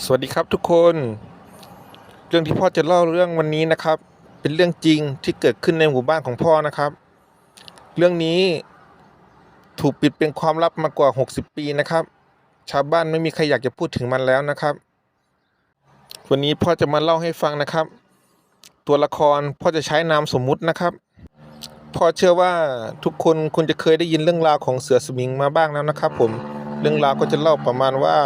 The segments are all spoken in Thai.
สวัสดีครับทุกคน เรื่องที่พ่อจะเล่าเรื่องวันนี้นะครับ เป็นเรื่องจริงที่เกิดขึ้นในหมู่บ้านของพ่อนะครับ เรื่องนี้ถูกปิดเป็นความลับมากว่า 60 ปีนะครับ ชาวบ้านไม่มีใครอยากจะพูดถึงมันแล้วนะครับ วันนี้พ่อจะมาเล่าให้ฟังนะครับ ตัวละครพ่อจะใช้นามสมมุตินะครับพ่อเชื่อว่าทุกคนคงจะเคยได้ยินเรื่องราวของเสือสมิงมาบ้างแล้วนะครับ ผมเรื่องราวก็จะเล่าประมาณว่า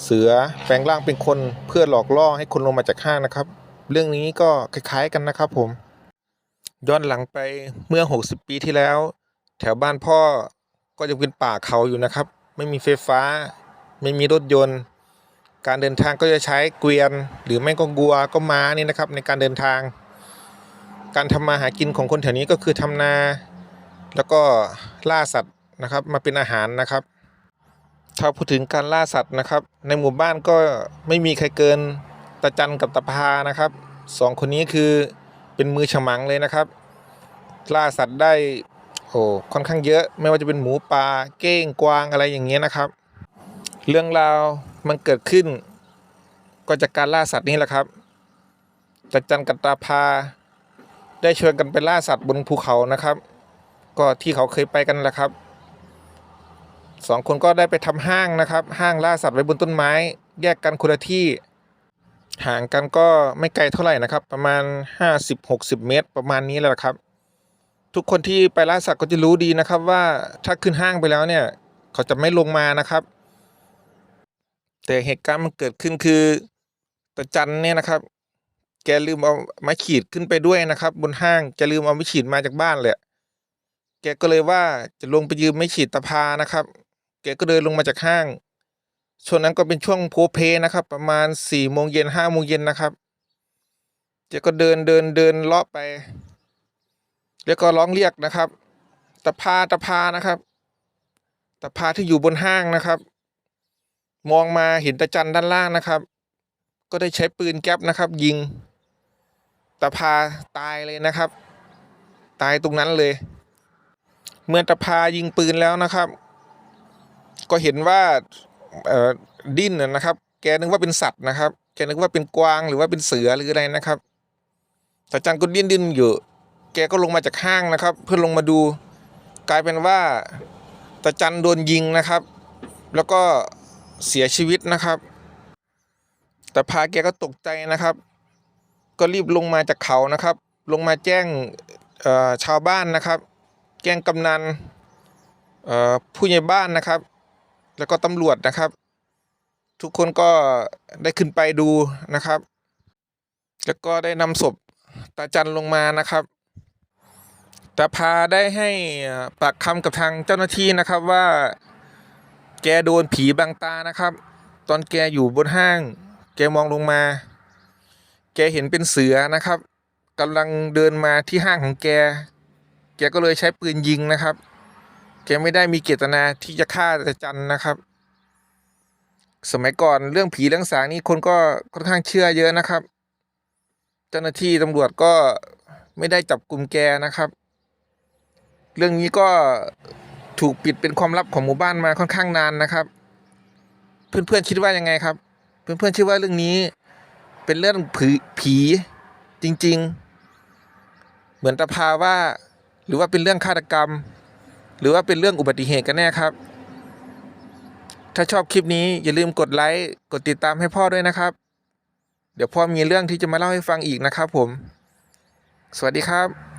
เสือแปลงร่างเป็นคนเพื่อหลอกล่อให้คนลงมาจากห้างนะครับ เรื่องนี้ก็คล้ายๆกันนะครับผมย้อนหลังไปเมื่อ 60 ปีที่แล้ว แถวบ้านพ่อก็จะเป็นป่าเขาอยู่นะครับ ไม่มีไฟฟ้า ไม่มีรถยนต์ การเดินทางก็จะใช้เกวียน หรือไม่ก็งัวก็ม้านี่นะครับ ในการเดินทาง การทำมาหากินของคนแถวนี้ก็คือทำนา แล้วก็ล่าสัตว์นะครับ มาเป็นอาหารนะครับ ถ้าพูดถึงการล่าสัตว์นะครับ ในหมู่บ้านก็ไม่มีใครเกินตาจันกับตาพานะครับสองคนนี้คือเป็นมือฉมังเลยนะครับ ล่าสัตว์ได้โอ้ค่อนข้างเยอะไม่ว่าจะเป็นหมูปลาเก้งกวางอะไรอย่างเงี้ยนะครับ เรื่องราวมันเกิดขึ้น ก็จากการล่าสัตว์นี่แหละครับตาจันกับตาพา ได้ชวนกันไปล่าสัตว์บนภูเขานะครับ ก็ที่เขาเคยไปกันแหละครับ สองคนก็ได้ไปทำห้างนะครับ ห้างล่าสัตว์ไว้บนต้นไม้ แยกกันคนละที่ ห่างกันก็ไม่ไกลเท่าไหร่นะครับ ประมาณ 50-60 เมตร ประมาณนี้แหละครับ ทุกคนที่ไปล่าสัตว์ก็จะรู้ดีนะครับว่าถ้าขึ้นห้างไปแล้วเนี่ย เขาจะไม่ลงมานะครับ แต่เหตุการณ์มันเกิดขึ้นคือตาจันเนี่ยนะครับ แกลืมเอาไม้ขีดขึ้นไปด้วยนะครับ บนห้างแกลืมเอาไม้ขีดมาจากบ้านเลยแกก็เลยว่าจะลงไปยืมไม้ขีดตะพานะครับ แกก็เดินลงมาจากห้าง ช่วงนั้นก็เป็นช่วงโพเพนะครับ ประมาณสี่โมงเย็นห้าโมงเย็นนะครับแกก็เดินเดินเดินเลาะไป แล้วก็ร้องเรียกนะครับ ตะพาตะพานะครับ ตะพาที่อยู่บนห้างนะครับ มองมาเห็นตะจันด้านล่างนะครับ ก็ได้ใช้ปืนแก๊ปนะครับ ยิง ตะพาตายเลยนะครับ ตายตรงนั้นเลย เมื่อตะพายิงปืนแล้วนะครับ ก็เห็นว่าเอ่อดิ้นน่ะนะครับ แกนึกว่าเป็นสัตว์นะครับ แกนึกว่าเป็นกวางหรือว่าเป็นเสือหรืออะไรนะครับแต่จันก็ดิ้นดิ้นอยู่ แกก็ลงมาจากห้างนะครับ เพื่อลงมาดู กลายเป็นว่าตาจันโดนยิงนะครับ แล้วก็เสียชีวิตนะครับ แต่พาแกก็ตกใจนะครับ ก็รีบลงมาจากเขานะครับ ลงมาแจ้งเอ่อชาวบ้านนะครับ แจ้งกำนันเอ่อผู้ใหญ่บ้านนะครับ แล้วก็ตำรวจนะครับ ทุกคนก็ได้ขึ้นไปดูนะครับ แล้วก็ได้นำศพตาจันลงมานะครับตาพาได้ให้ปากคำกับทางเจ้าหน้าที่นะครับว่าแกโดนผีบังตานะครับ ตอนแกอยู่บนห้าง แกมองลงมา แกเห็นเป็นเสือนะครับกำลังเดินมาที่ห้างของแก แกก็เลยใช้ปืนยิงนะครับ แกไม่ได้มีเจตนาที่จะฆ่าตาจันนะครับ สมัยก่อนเรื่องผีเรื่องสางนี่คนก็ค่อนข้างเชื่อเยอะนะครับ เจ้าหน้าที่ตำรวจก็ไม่ได้จับกลุ่มแกนะครับ เรื่องนี้ก็ถูกปิดเป็นความลับของหมู่บ้านมาค่อนข้างนานนะครับ เพื่อนๆคิดว่ายังไงครับ เพื่อนๆคิดว่าเรื่องนี้ เป็นเรื่องผีผีจริง ๆ เหมือนตะพาว่า หรือว่าเป็นเรื่องฆาตกรรม หรือว่าเป็นเรื่องอุบัติเหตุกันแน่ครับ ถ้าชอบคลิปนี้อย่าลืมกดไลค์กดติดตามให้พ่อด้วยนะครับ เดี๋ยวพ่อมีเรื่องที่จะมาเล่าให้ฟังอีกนะครับผม สวัสดีครับ